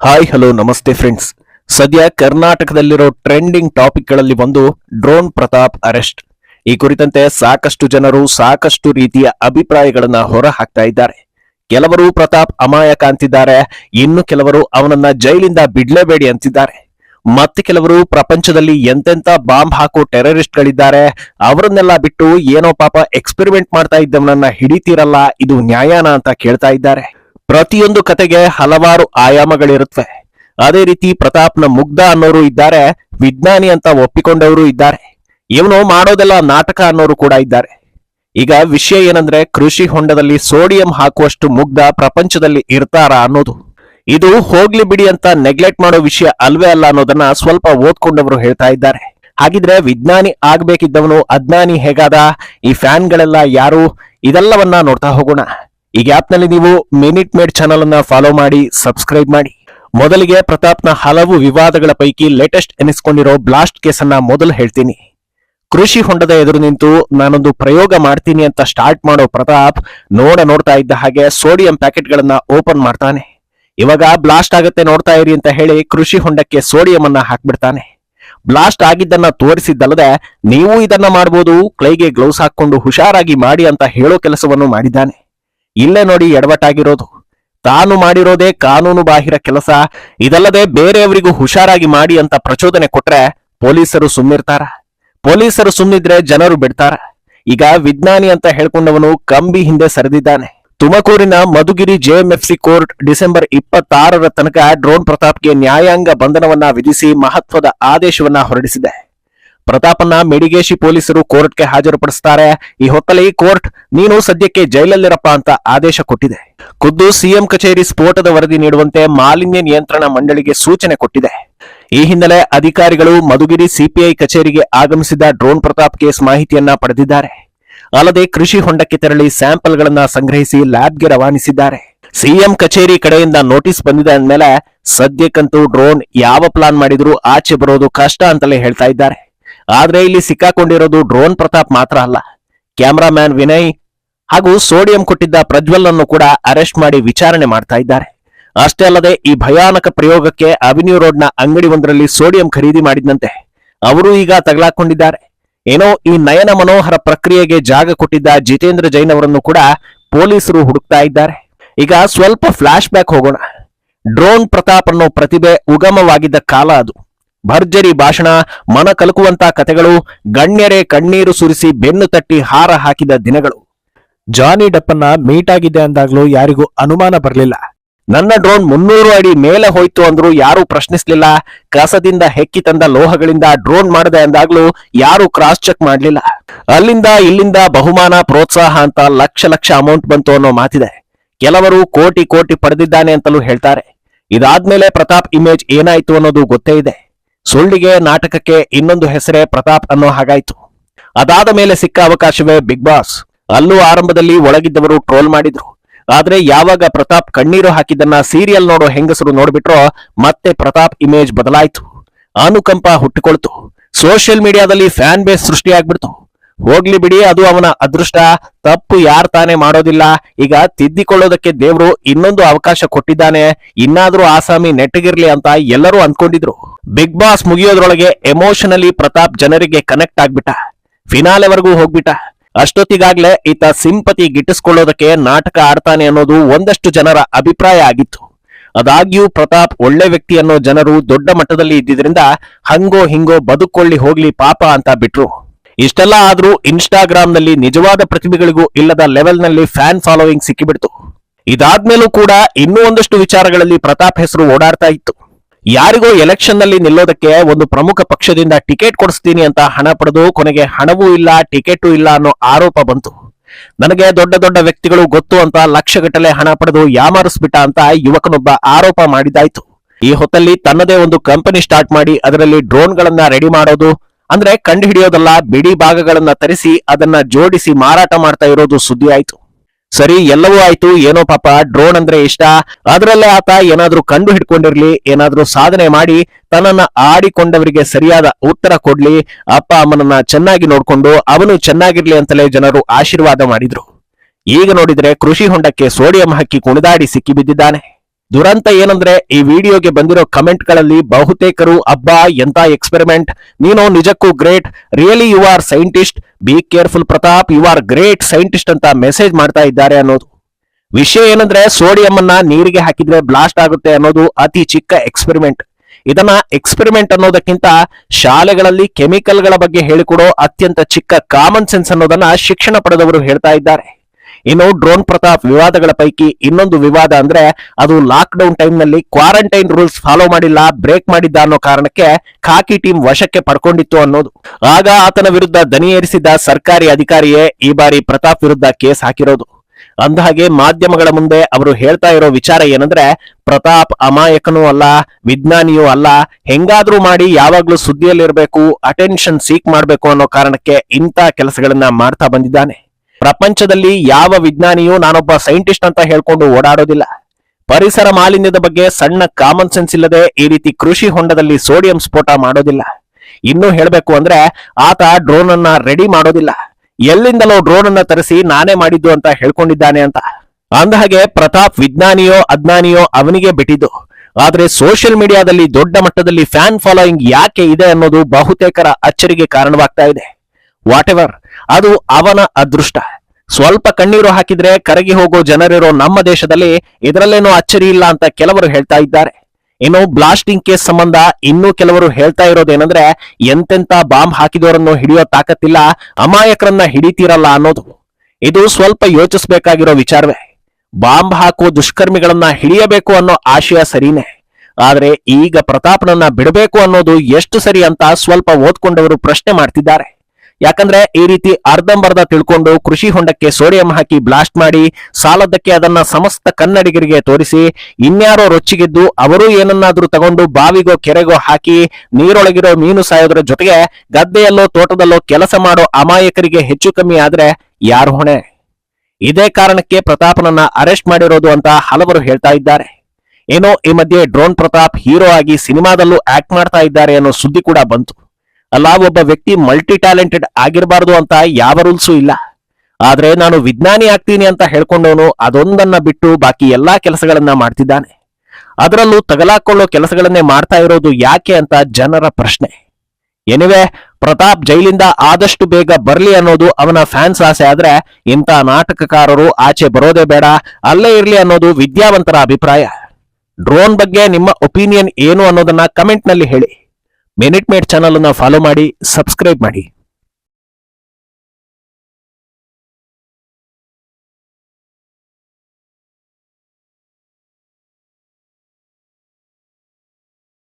Hi hello ನಮಸ್ತೆ friends ಸದ್ಯ ಕರ್ನಾಟಕದಲ್ಲಿರೋ trending ಟಾಪಿಕ್ಗಳಲ್ಲಿ ಒಂದು ಡ್ರೋನ್ ಪ್ರತಾಪ್ ಅರೆಸ್ಟ್ ಈ ಕುರಿತಂತೆ ಸಾಕಷ್ಟು ಜನರು ಸಾಕಷ್ಟು ರೀತಿಯ ಅಭಿಪ್ರಾಯಗಳನ್ನ ಹೊರ ಹಾಕ್ತಾ ಇದ್ದಾರೆ. ಕೆಲವರು ಪ್ರತಾಪ್ ಅಮಾಯಕ ಅಂತಿದ್ದಾರೆ, ಇನ್ನು ಕೆಲವರು ಅವನನ್ನ ಜೈಲಿಂದ ಬಿಡ್ಲೇಬೇಡಿ ಅಂತಿದ್ದಾರೆ. ಮತ್ತೆ ಕೆಲವರು ಪ್ರಪಂಚದಲ್ಲಿ ಎಂತೆಂತ ಬಾಂಬ್ ಹಾಕೋ ಟೆರರಿಸ್ಟ್ ಗಳಿದ್ದಾರೆ ಅವರನ್ನೆಲ್ಲ ಬಿಟ್ಟು ಏನೋ ಪಾಪ ಎಕ್ಸ್ಪೆರಿಮೆಂಟ್ ಮಾಡ್ತಾ ಇದ್ದವನನ್ನ ಹಿಡಿತೀರಲ್ಲ, ಇದು ನ್ಯಾಯಾನ ಅಂತ ಕೇಳ್ತಾ ಇದ್ದಾರೆ. ಪ್ರತಿಯೊಂದು ಕತೆಗೆ ಹಲವಾರು ಆಯಾಮಗಳಿರುತ್ತವೆ. ಅದೇ ರೀತಿ ಪ್ರತಾಪ್ನ ಮುಗ್ಧ ಅನ್ನೋರು ಇದ್ದಾರೆ, ವಿಜ್ಞಾನಿ ಅಂತ ಒಪ್ಪಿಕೊಂಡವರು ಇದ್ದಾರೆ. ಇವನು ಮಾಡೋದೆಲ್ಲ ನಾಟಕ ಅನ್ನೋರು ಕೂಡ ಇದ್ದಾರೆ. ಈಗ ವಿಷಯ ಏನಂದ್ರೆ, ಕೃಷಿ ಹೊಂಡದಲ್ಲಿ ಸೋಡಿಯಂ ಹಾಕುವಷ್ಟು ಮುಗ್ಧ ಪ್ರಪಂಚದಲ್ಲಿ ಇರ್ತಾರ ಅನ್ನೋದು. ಇದು ಹೋಗ್ಲಿ ಬಿಡಿ ಅಂತ ನೆಗ್ಲೆಕ್ಟ್ ಮಾಡೋ ವಿಷಯ ಅಲ್ವೇ ಅಲ್ಲ ಅನ್ನೋದನ್ನ ಸ್ವಲ್ಪ ಓದ್ಕೊಂಡವರು ಹೇಳ್ತಾ ಇದ್ದಾರೆ. ಹಾಗಿದ್ರೆ ವಿಜ್ಞಾನಿ ಆಗ್ಬೇಕಿದ್ದವನು ಅಜ್ಞಾನಿ ಹೇಗಾದ? ಈ ಫ್ಯಾನ್ಗಳೆಲ್ಲ ಯಾರು? ಇದೆಲ್ಲವನ್ನ ನೋಡ್ತಾ ಹೋಗೋಣ. ಈ ಗ್ಯಾಪ್ನಲ್ಲಿ ನೀವು ಮಿನಿಟ್ ಮೇಡ್ ಚಾನಲ್ ಅನ್ನ ಫಾಲೋ ಮಾಡಿ, ಸಬ್ಸ್ಕ್ರೈಬ್ ಮಾಡಿ. ಮೊದಲಿಗೆ ಪ್ರತಾಪ್ನ ಹಲವು ವಿವಾದಗಳ ಪೈಕಿ ಲೇಟೆಸ್ಟ್ ಎನಿಸ್ಕೊಂಡಿರೋ ಬ್ಲಾಸ್ಟ್ ಕೇಸನ್ನ ಮೊದಲು ಹೇಳ್ತೀನಿ. ಕೃಷಿ ಹೊಂಡದ ಎದುರು ನಿಂತು ನಾನೊಂದು ಪ್ರಯೋಗ ಮಾಡ್ತೀನಿ ಅಂತ ಸ್ಟಾರ್ಟ್ ಮಾಡೋ ಪ್ರತಾಪ್ ನೋಡ ನೋಡ್ತಾ ಇದ್ದ ಹಾಗೆ ಸೋಡಿಯಂ ಪ್ಯಾಕೆಟ್ ಗಳನ್ನ ಓಪನ್ ಮಾಡ್ತಾನೆ. ಇವಾಗ ಬ್ಲಾಸ್ಟ್ ಆಗುತ್ತೆ ನೋಡ್ತಾ ಇರಿ ಅಂತ ಹೇಳಿ ಕೃಷಿ ಹೊಂಡಕ್ಕೆ ಸೋಡಿಯಂ ಅನ್ನ ಹಾಕ್ಬಿಡ್ತಾನೆ. ಬ್ಲಾಸ್ಟ್ ಆಗಿದ್ದನ್ನ ತೋರಿಸಿದ್ದಲ್ಲದೆ ನೀವು ಇದನ್ನ ಮಾಡಬಹುದು ಕ್ಲೈಗೆ ಗ್ಲೌಸ್ ಹಾಕೊಂಡು ಹುಷಾರಾಗಿ ಮಾಡಿ ಅಂತ ಹೇಳೋ ಕೆಲಸವನ್ನು ಮಾಡಿದ್ದಾನೆ. ಇಲ್ಲೇ ನೋಡಿ ಎಡವಟ್ಟಾಗಿರೋದು. ತಾನು ಮಾಡಿರೋದೇ ಕಾನೂನು ಬಾಹಿರ ಕೆಲಸ. ಇದಲ್ಲದೆ ಬೇರೆಯವರಿಗೂ ಹುಷಾರಾಗಿ ಮಾಡಿ ಅಂತ ಪ್ರಚೋದನೆ ಕೊಟ್ರೆ ಪೊಲೀಸರು ಸುಮ್ಮಿರ್ತಾರ. ಪೊಲೀಸರು ಸುಮ್ಮಿದ್ರೆ ಜನರು ಬಿಡ್ತಾರ. ಈಗ ವಿಜ್ಞಾನಿ ಅಂತ ಹೇಳ್ಕೊಂಡವನು ಕಂಬಿ ಹಿಂದೆ ಸರಿದಿದ್ದಾನೆ. ತುಮಕೂರಿನ ಮಧುಗಿರಿ ಜೆಎಂಎಫ್ಸಿ ಕೋರ್ಟ್ ಡಿಸೆಂಬರ್ ಇಪ್ಪತ್ತಾರರ ತನಕ ಡ್ರೋನ್ ಪ್ರತಾಪ್ಗೆ ನ್ಯಾಯಾಂಗ ಬಂಧನವನ್ನ ವಿಧಿಸಿ ಮಹತ್ವದ ಆದೇಶವನ್ನ ಹೊರಡಿಸಿದೆ. ಪ್ರತಾಪನ್ನ ಮೆಡಿಗೇಶಿ ಪೊಲೀಸರು ಕೋರ್ಟ್ಗೆ ಹಾಜರುಪಡಿಸ್ತಾರೆ. ಈ ಹೊತ್ತಲ್ಲಿ ಕೋರ್ಟ್ ನೀನು ಸದ್ಯಕ್ಕೆ ಜೈಲಲ್ಲಿರಪ್ಪ ಅಂತ ಆದೇಶ ಕೊಟ್ಟಿದೆ. ಖುದ್ದು ಸಿಎಂ ಕಚೇರಿ ಸ್ಫೋಟದ ವರದಿ ನೀಡುವಂತೆ ಮಾಲಿನ್ಯ ನಿಯಂತ್ರಣ ಮಂಡಳಿಗೆ ಸೂಚನೆ ಕೊಟ್ಟಿದೆ. ಈ ಹಿನ್ನೆಲೆ ಅಧಿಕಾರಿಗಳು ಮಧುಗಿರಿ ಸಿಪಿಐ ಕಚೇರಿಗೆ ಆಗಮಿಸಿದ ಡ್ರೋನ್ ಪ್ರತಾಪ್ ಕೇಸ್ ಮಾಹಿತಿಯನ್ನ ಪಡೆದಿದ್ದಾರೆ. ಅಲ್ಲದೆ ಕೃಷಿ ಹೊಂಡಕ್ಕೆ ತೆರಳಿ ಸ್ಯಾಂಪಲ್ಗಳನ್ನ ಸಂಗ್ರಹಿಸಿ ಲ್ಯಾಬ್ಗೆ ರವಾನಿಸಿದ್ದಾರೆ. ಸಿಎಂ ಕಚೇರಿ ಕಡೆಯಿಂದ ನೋಟಿಸ್ ಬಂದಿದ ಅಂದಮೇಲೆ ಸದ್ಯಕ್ಕಂತೂ ಡ್ರೋನ್ ಯಾವ ಪ್ಲಾನ್ ಮಾಡಿದ್ರು ಆಚೆ ಬರೋದು ಕಷ್ಟ ಅಂತಲೇ ಹೇಳ್ತಾ ಇದ್ದಾರೆ. ಆದ್ರೆ ಇಲ್ಲಿ ಸಿಕ್ಕಾಕೊಂಡಿರೋದು ಡ್ರೋನ್ ಪ್ರತಾಪ್ ಮಾತ್ರ ಅಲ್ಲ. ಕ್ಯಾಮರಾಮ್ಯಾನ್ ವಿನಯ್ ಹಾಗೂ ಸೋಡಿಯಂ ಕೊಟ್ಟಿದ್ದ ಪ್ರಜ್ವಲ್ ಅನ್ನು ಕೂಡ ಅರೆಸ್ಟ್ ಮಾಡಿ ವಿಚಾರಣೆ ಮಾಡ್ತಾ ಇದ್ದಾರೆ. ಅಷ್ಟೇ ಅಲ್ಲದೆ ಈ ಭಯಾನಕ ಪ್ರಯೋಗಕ್ಕೆ ಅವಿನ್ಯೂ ರೋಡ್ನ ಅಂಗಡಿ ಒಂದರಲ್ಲಿ ಸೋಡಿಯಂ ಖರೀದಿ ಮಾಡಿದ್ದಂತೆ ಅವರು ಈಗ ತಗಲಾಕೊಂಡಿದ್ದಾರೆ. ಏನೋ ಈ ನಯನ ಮನೋಹರ ಪ್ರಕ್ರಿಯೆಗೆ ಜಾಗ ಕೊಟ್ಟಿದ್ದ ಜಿತೇಂದ್ರ ಜೈನ್ ಅವರನ್ನು ಕೂಡ ಪೊಲೀಸರು ಹುಡುಕ್ತಾ ಇದ್ದಾರೆ. ಈಗ ಸ್ವಲ್ಪ ಫ್ಲಾಶ್ ಬ್ಯಾಕ್ ಹೋಗೋಣ. ಡ್ರೋನ್ ಪ್ರತಾಪ್ ಅನ್ನೋ ಪ್ರತಿಭೆ ಉಗಮವಾಗಿದ್ದ ಕಾಲ ಅದು. ಭರ್ಜರಿ ಭಾಷಣ, ಮನ ಕಲಕುವಂತ ಕತೆಗಳು ಗಣ್ಯರೇ ಕಣ್ಣೀರು ಸುರಿಸಿ ಬೆನ್ನು ತಟ್ಟಿ ಹಾರ ಹಾಕಿದ ದಿನಗಳು. ಜಾನಿ ಡಪ್ಪನ್ನ ಮೀಟ್ ಆಗಿದೆ ಅಂದಾಗ್ಲೂ ಯಾರಿಗೂ ಅನುಮಾನ ಬರಲಿಲ್ಲ. ನನ್ನ ಡ್ರೋನ್ ಮುನ್ನೂರು ಅಡಿ ಮೇಲೆ ಹೋಯ್ತು ಅಂದ್ರೂ ಯಾರೂ ಪ್ರಶ್ನಿಸ್ಲಿಲ್ಲ. ಕಸದಿಂದ ಹೆಕ್ಕಿ ತಂದ ಲೋಹಗಳಿಂದ ಡ್ರೋನ್ ಮಾಡಿದೆ ಅಂದಾಗ್ಲೂ ಯಾರು ಕ್ರಾಸ್ ಚೆಕ್ ಮಾಡಲಿಲ್ಲ. ಅಲ್ಲಿಂದ ಇಲ್ಲಿಂದ ಬಹುಮಾನ, ಪ್ರೋತ್ಸಾಹ ಅಂತ ಲಕ್ಷ ಲಕ್ಷ ಅಮೌಂಟ್ ಬಂತು ಅನ್ನೋ ಮಾತಿದೆ. ಕೆಲವರು ಕೋಟಿ ಕೋಟಿ ಪಡೆದಿದ್ದಾನೆ ಅಂತಲೂ ಹೇಳ್ತಾರೆ. ಇದಾದ್ಮೇಲೆ ಪ್ರತಾಪ್ ಇಮೇಜ್ ಏನಾಯ್ತು ಅನ್ನೋದು ಗೊತ್ತೇ ಇದೆ. ಸುಳ್ಳಿಗೆ ನಾಟಕಕ್ಕೆ ಇನ್ನೊಂದು ಹೆಸರೇ ಪ್ರತಾಪ್ ಅನ್ನೋ ಹಾಗಾಯ್ತು. ಅದಾದ ಮೇಲೆ ಸಿಕ್ಕ ಅವಕಾಶವೇ ಬಿಗ್ ಬಾಸ್. ಅಲ್ಲೂ ಆರಂಭದಲ್ಲಿ ಒಳಗಿದ್ದವರು ಟ್ರೋಲ್ ಮಾಡಿದ್ರು. ಆದ್ರೆ ಯಾವಾಗ ಪ್ರತಾಪ್ ಕಣ್ಣೀರು ಹಾಕಿದ್ದನ್ನ ಸೀರಿಯಲ್ ನೋಡೋ ಹೆಂಗಸರು ನೋಡ್ಬಿಟ್ರೋ ಮತ್ತೆ ಪ್ರತಾಪ್ ಇಮೇಜ್ ಬದಲಾಯ್ತು. ಅನುಕಂಪ ಹುಟ್ಟಿಕೊಳ್ತು. ಸೋಷಿಯಲ್ ಮೀಡಿಯಾದಲ್ಲಿ ಫ್ಯಾನ್ ಬೇಸ್ ಸೃಷ್ಟಿಯಾಗ್ಬಿಡ್ತು. ಹೋಗ್ಲಿ ಬಿಡಿ, ಅದು ಅವನ ಅದೃಷ್ಟ. ತಪ್ಪು ಯಾರ್ ತಾನೇ ಮಾಡೋದಿಲ್ಲ. ಈಗ ತಿದ್ದಿಕೊಳ್ಳೋದಕ್ಕೆ ದೇವ್ರು ಇನ್ನೊಂದು ಅವಕಾಶ ಕೊಟ್ಟಿದ್ದಾನೆ. ಇನ್ನಾದ್ರೂ ಆಸಾಮಿ ನೆಟ್ಟಗಿರ್ಲಿ ಅಂತ ಎಲ್ಲರೂ ಅನ್ಕೊಂಡಿದ್ರು. ಬಿಗ್ ಬಾಸ್ ಮುಗಿಯೋದ್ರೊಳಗೆ ಎಮೋಷನಲಿ ಪ್ರತಾಪ್ ಜನರಿಗೆ ಕನೆಕ್ಟ್ ಆಗ್ಬಿಟ್ಟ. ಫಿನಾಲೆವರೆಗೂ ಹೋಗ್ಬಿಟ್ಟ. ಅಷ್ಟೊತ್ತಿಗಾಗ್ಲೇ ಈತ ಸಿಂಪತಿ ಗಿಟ್ಟಿಸ್ಕೊಳ್ಳೋದಕ್ಕೆ ನಾಟಕ ಆಡ್ತಾನೆ ಅನ್ನೋದು ಒಂದಷ್ಟು ಜನರ ಅಭಿಪ್ರಾಯ ಆಗಿತ್ತು. ಅದಾಗ್ಯೂ ಪ್ರತಾಪ್ ಒಳ್ಳೆ ವ್ಯಕ್ತಿ ಅನ್ನೋ ಜನರು ದೊಡ್ಡ ಮಟ್ಟದಲ್ಲಿ ಇದ್ದಿದ್ರಿಂದ ಹಂಗೋ ಹಿಂಗೋ ಬದುಕೊಳ್ಳಿ ಹೋಗ್ಲಿ ಪಾಪ ಅಂತ ಬಿಟ್ರು. ಇಷ್ಟೆಲ್ಲ ಆದ್ರೂ ಇನ್ಸ್ಟಾಗ್ರಾಮ್ನಲ್ಲಿ ನಿಜವಾದ ಪ್ರತಿಭೆಗಳಿಗೂ ಇಲ್ಲದ ಲೆವೆಲ್ನಲ್ಲಿ ಫ್ಯಾನ್ ಫಾಲೋವಿಂಗ್ ಸಿಕ್ಕಿಬಿಡ್ತು. ಇದಾದ್ಮೇಲೂ ಕೂಡ ಇನ್ನೂ ಒಂದಷ್ಟು ವಿಚಾರಗಳಲ್ಲಿ ಪ್ರತಾಪ್ ಹೆಸರು ಓಡಾಡ್ತಾ ಇತ್ತು. ಯಾರಿಗೋ ಎಲೆಕ್ಷನ್ನಲ್ಲಿ ನಿಲ್ಲೋದಕ್ಕೆ ಒಂದು ಪ್ರಮುಖ ಪಕ್ಷದಿಂದ ಟಿಕೆಟ್ ಕೊಡಿಸ್ತೀನಿ ಅಂತ ಹಣ ಪಡೆದು ಕೊನೆಗೆ ಹಣವೂ ಇಲ್ಲ, ಟಿಕೆಟು ಇಲ್ಲ ಅನ್ನೋ ಆರೋಪ ಬಂತು. ನನಗೆ ದೊಡ್ಡ ದೊಡ್ಡ ವ್ಯಕ್ತಿಗಳು ಗೊತ್ತು ಅಂತ ಲಕ್ಷಗಟ್ಟಲೆ ಹಣ ಪಡೆದು ಯಾಮಾರಿಸ್ಬಿಟ್ಟ ಅಂತ ಯುವಕನೊಬ್ಬ ಆರೋಪ ಮಾಡಿದಾಯ್ತು ಈ ಹೊತ್ತಲ್ಲಿ ತನ್ನದೇ ಒಂದು ಕಂಪನಿ ಸ್ಟಾರ್ಟ್ ಮಾಡಿ ಅದರಲ್ಲಿ ಡ್ರೋನ್ಗಳನ್ನ ರೆಡಿ ಮಾಡೋದು ಅಂದ್ರೆ ಕಂಡು ಹಿಡಿಯೋದಲ್ಲ ಬಿಡಿ ಭಾಗಗಳನ್ನ ತರಿಸಿ, ಅದನ್ನ ಜೋಡಿಸಿ ಮಾರಾಟ ಮಾಡ್ತಾ ಇರೋದು ಸುದ್ದಿ ಆಯ್ತು. ಸರಿ, ಎಲ್ಲವೂ ಆಯ್ತು, ಏನೋ ಪಾಪ ಡ್ರೋನ್ ಅಂದ್ರೆ ಇಷ್ಟ. ಅದರಲ್ಲೇ ಆತ ಏನಾದ್ರೂ ಕಂಡು ಹಿಡ್ಕೊಂಡಿರ್ಲಿ ಏನಾದ್ರೂ ಸಾಧನೆ ಮಾಡಿ, ತನ್ನನ್ನ ಆಡಿಕೊಂಡವರಿಗೆ ಸರಿಯಾದ ಉತ್ತರ ಕೊಡ್ಲಿ. ಅಪ್ಪ, ಅಮ್ಮನನ್ನ ಚೆನ್ನಾಗಿ ನೋಡ್ಕೊಂಡು, ಅವನು ಚೆನ್ನಾಗಿರ್ಲಿ ಅಂತಲೇ ಜನರು ಆಶೀರ್ವಾದ ಮಾಡಿದ್ರು. ಈಗ ನೋಡಿದ್ರೆ ಕೃಷಿ ಹೊಂಡಕ್ಕೆ ಸೋಡಿಯಂ ಹಾಕಿ ಕುಣಿದಾಡಿ ಸಿಕ್ಕಿ ಬಿದ್ದಿದ್ದಾನೆ ದುರಂತ ಏನಂದ್ರೆ ಈ ವಿಡಿಯೋಗೆ ಬಂದಿರೋ ಕಮೆಂಟ್ಗಳಲ್ಲಿ ಬಹುತೇಕರು, ಅಬ್ಬಾ ಎಂತ ಎಕ್ಸ್ಪೆರಿಮೆಂಟ್ ನೀನು ನಿಜಕ್ಕೂ great really you are scientist be careful Pratap. You are great scientist ಅಂತ ಮೆಸೇಜ್ ಮಾಡ್ತಾ ಇದ್ದಾರೆ ಅನ್ನೋದು. ವಿಷಯ ಏನಂದ್ರೆ ಸೋಡಿಯಂ ಅನ್ನ ನೀರಿಗೆ ಹಾಕಿದ್ರೆ ಬ್ಲಾಸ್ಟ್ ಆಗುತ್ತೆ ಅನ್ನೋದು ಅತಿ ಚಿಕ್ಕ ಎಕ್ಸ್ಪೆರಿಮೆಂಟ್ ಇದನ್ನ ಎಕ್ಸ್ಪೆರಿಮೆಂಟ್ ಅನ್ನೋದಕ್ಕಿಂತ ಶಾಲೆಗಳಲ್ಲಿ ಕೆಮಿಕಲ್ಗಳ ಬಗ್ಗೆ ಹೇಳಿಕೊಡೋ ಅತ್ಯಂತ ಚಿಕ್ಕ ಕಾಮನ್ ಸೆನ್ಸ್ ಅನ್ನೋದನ್ನ ಶಿಕ್ಷಣ ಪಡೆದವರು ಹೇಳ್ತಾ ಇದ್ದಾರೆ. ಇನ್ನು ಡ್ರೋನ್ ಪ್ರತಾಪ್ ವಿವಾದಗಳ ಪೈಕಿ ಇನ್ನೊಂದು ವಿವಾದ ಅಂದ್ರೆ ಅದು ಲಾಕ್ ಡೌನ್ ಟೈಮ್ನಲ್ಲಿ ಕ್ವಾರಂಟೈನ್ ರೂಲ್ಸ್ ಫಾಲೋ ಮಾಡಿಲ್ಲ ಬ್ರೇಕ್ ಮಾಡಿದ್ದ ಅನ್ನೋ ಕಾರಣಕ್ಕೆ ಖಾಕಿ ಟೀಮ್ ವಶಕ್ಕೆ ಪಡ್ಕೊಂಡಿತ್ತು ಅನ್ನೋದು. ಆಗ ಆತನ ವಿರುದ್ಧ ದನಿ ಏರಿಸಿದ್ದ ಸರ್ಕಾರಿ ಅಧಿಕಾರಿಯೇ ಈ ಬಾರಿ ಪ್ರತಾಪ್ ವಿರುದ್ಧ ಕೇಸ್ ಹಾಕಿರೋದು. ಅಂದಹಾಗೆ ಮಾಧ್ಯಮಗಳ ಮುಂದೆ ಅವರು ಹೇಳ್ತಾ ಇರೋ ವಿಚಾರ ಏನಂದ್ರೆ, ಪ್ರತಾಪ್ ಅಮಾಯಕನೂ ಅಲ್ಲ, ವಿಜ್ಞಾನಿಯೂ ಅಲ್ಲ, ಹೆಂಗಾದ್ರೂ ಮಾಡಿ ಯಾವಾಗ್ಲೂ ಸುದ್ದಿಯಲ್ಲಿರಬೇಕು ಅಟೆನ್ಷನ್ ಸೀಕ್ ಮಾಡಬೇಕು ಅನ್ನೋ ಕಾರಣಕ್ಕೆ ಇಂಥ ಕೆಲಸಗಳನ್ನ ಮಾಡ್ತಾ ಬಂದಿದ್ದಾನೆ. ಪ್ರಪಂಚದಲ್ಲಿ ಯಾವ ವಿಜ್ಞಾನಿಯೂ ನಾನೊಬ್ಬ ಸೈಂಟಿಸ್ಟ್ ಅಂತ ಹೇಳ್ಕೊಂಡು ಓಡಾಡೋದಿಲ್ಲ. ಪರಿಸರ ಮಾಲಿನ್ಯದ ಬಗ್ಗೆ ಸಣ್ಣ ಕಾಮನ್ ಸೆನ್ಸ್ ಇಲ್ಲದೆ ಈ ರೀತಿ ಕೃಷಿ ಹೊಂಡದಲ್ಲಿ ಸೋಡಿಯಂ ಸ್ಫೋಟ ಮಾಡೋದಿಲ್ಲ. ಇನ್ನೂ ಹೇಳಬೇಕು ಅಂದ್ರೆ ಆತ ಡ್ರೋನ್ ಅನ್ನ ರೆಡಿ ಮಾಡೋದಿಲ್ಲ. ಎಲ್ಲಿಂದಲೋ ಡ್ರೋನ್ ಅನ್ನ ತರಿಸಿ ನಾನೇ ಮಾಡಿದ್ದು ಅಂತ ಹೇಳ್ಕೊಂಡಿದ್ದಾನೆ ಅಂತ. ಅಂದಹಾಗೆ ಪ್ರತಾಪ್ ವಿಜ್ಞಾನಿಯೋ ಅಜ್ಞಾನಿಯೋ ಅವನಿಗೆ ಬಿಟ್ಟಿದ್ದು. ಆದ್ರೆ ಸೋಷಿಯಲ್ ಮೀಡಿಯಾದಲ್ಲಿ ದೊಡ್ಡ ಮಟ್ಟದಲ್ಲಿ ಫ್ಯಾನ್ ಫಾಲೋಯಿಂಗ್ ಯಾಕೆ ಇದೆ ಅನ್ನೋದು ಬಹುತೇಕರ ಅಚ್ಚರಿಗೆ ಕಾರಣವಾಗ್ತಾ ಇದೆ. ವಾಟ್ ಎವರ್ ಅದು ಅವನ ಅದೃಷ್ಟ. ಸ್ವಲ್ಪ ಕಣ್ಣೀರು ಹಾಕಿದ್ರೆ ಕರಗಿ ಹೋಗೋ ಜನರಿರೋ ನಮ್ಮ ದೇಶದಲ್ಲಿ ಇದರಲ್ಲೇನೋ ಅಚ್ಚರಿ ಇಲ್ಲ ಅಂತ ಕೆಲವರು ಹೇಳ್ತಾ ಇದ್ದಾರೆ. ಇನ್ನು ಬ್ಲಾಸ್ಟಿಂಗ್ ಕೇಸ್ ಸಂಬಂಧ ಇನ್ನೂ ಕೆಲವರು ಹೇಳ್ತಾ ಇರೋದೇನಂದ್ರೆ ಎಂತೆಂತ ಬಾಂಬ್ ಹಾಕಿದವರನ್ನು ಹಿಡಿಯೋ ತಾಕತ್ತಿಲ್ಲ, ಅಮಾಯಕರನ್ನ ಹಿಡಿತೀರಲ್ಲ ಅನ್ನೋದು. ಇದು ಸ್ವಲ್ಪ ಯೋಚಿಸಬೇಕಾಗಿರೋ ವಿಚಾರವೇ. ಬಾಂಬ್ ಹಾಕುವ ದುಷ್ಕರ್ಮಿಗಳನ್ನ ಹಿಡಿಯಬೇಕು ಅನ್ನೋ ಆಶಯ ಸರಿನೇ. ಆದರೆ ಈಗ ಪ್ರತಾಪನನ್ನ ಬಿಡಬೇಕು ಅನ್ನೋದು ಎಷ್ಟು ಸರಿ ಅಂತ ಸ್ವಲ್ಪ ಓದ್ಕೊಂಡವರು ಪ್ರಶ್ನೆ ಮಾಡ್ತಿದ್ದಾರೆ. ಯಾಕಂದ್ರೆ ಈ ರೀತಿ ಅರ್ಧಂಬರ್ಧ ತಿಳ್ಕೊಂಡು ಕೃಷಿ ಹೊಂಡಕ್ಕೆ ಸೋಡಿಯಂ ಹಾಕಿ ಬ್ಲಾಸ್ಟ್ ಮಾಡಿ ಸಾಲದಕ್ಕೆ ಅದನ್ನ ಸಮಸ್ತ ಕನ್ನಡಿಗರಿಗೆ ತೋರಿಸಿ ಇನ್ಯಾರೋ ರೊಚ್ಚಿಗೆದ್ದು ಅವರು ಏನನ್ನಾದ್ರೂ ತಗೊಂಡು ಬಾವಿಗೋ ಕೆರೆಗೋ ಹಾಕಿ ನೀರೊಳಗಿರೋ ಮೀನು ಸಾಯೋದ್ರ ಜೊತೆಗೆ ಗದ್ದೆಯಲ್ಲೋ ತೋಟದಲ್ಲೋ ಕೆಲಸ ಮಾಡೋ ಅಮಾಯಕರಿಗೆ ಹೆಚ್ಚು ಕಮ್ಮಿ ಆದ್ರೆ ಯಾರು ಹೊಣೆ? ಇದೇ ಕಾರಣಕ್ಕೆ ಪ್ರತಾಪನನ್ನ ಅರೆಸ್ಟ್ ಮಾಡಿರೋದು ಅಂತ ಹಲವರು ಹೇಳ್ತಾ ಇದ್ದಾರೆ. ಏನೋ ಈ ಮಧ್ಯೆ ಡ್ರೋನ್ ಪ್ರತಾಪ್ ಹೀರೋ ಆಗಿ ಸಿನಿಮಾದಲ್ಲೂ ಆಕ್ಟ್ ಮಾಡ್ತಾ ಇದ್ದಾರೆ ಅನ್ನೋ ಸುದ್ದಿ ಕೂಡ ಬಂತು. ಅಲ್ಲ ಒಬ್ಬ ವ್ಯಕ್ತಿ ಮಲ್ಟಿ ಟ್ಯಾಲೆಂಟೆಡ್ ಆಗಿರಬಾರ್ದು ಅಂತ ಯಾವ ರೂಲ್ಸು ಇಲ್ಲ. ಆದ್ರೆ ನಾನು ವಿಜ್ಞಾನಿ ಆಗ್ತೀನಿ ಅಂತ ಹೇಳ್ಕೊಂಡವನು ಅದೊಂದನ್ನ ಬಿಟ್ಟು ಬಾಕಿ ಎಲ್ಲಾ ಕೆಲಸಗಳನ್ನ ಮಾಡ್ತಿದ್ದಾನೆ. ಅದರಲ್ಲೂ ತಗಲಾಕೊಳ್ಳೋ ಕೆಲಸಗಳನ್ನೇ ಮಾಡ್ತಾ ಇರೋದು ಯಾಕೆ ಅಂತ ಜನರ ಪ್ರಶ್ನೆ. ಎನಿವೆ, ಪ್ರತಾಪ್ ಜೈಲಿಂದ ಆದಷ್ಟು ಬೇಗ ಬರ್ಲಿ ಅನ್ನೋದು ಅವನ ಫ್ಯಾನ್ಸ್ ಆಸೆ ಆದ್ರೆ ಇಂಥ ನಾಟಕಕಾರರು ಆಚೆ ಬರೋದೇ ಬೇಡ, ಅಲ್ಲೇ ಇರ್ಲಿ ಅನ್ನೋದು ವಿದ್ಯಾವಂತರ ಅಭಿಪ್ರಾಯ. ಡ್ರೋನ್ ಬಗ್ಗೆ ನಿಮ್ಮ ಒಪಿನಿಯನ್ ಏನು ಅನ್ನೋದನ್ನ ಕಮೆಂಟ್ನಲ್ಲಿ ಹೇಳಿ. ಮಿನಿಟ್ ಮೇಡ್ ಚಾನಲ್ ಅನ್ನ ಫಾಲೋ ಮಾಡಿ ಸಬ್ಸ್ಕ್ರೈಬ್ ಮಾಡಿ.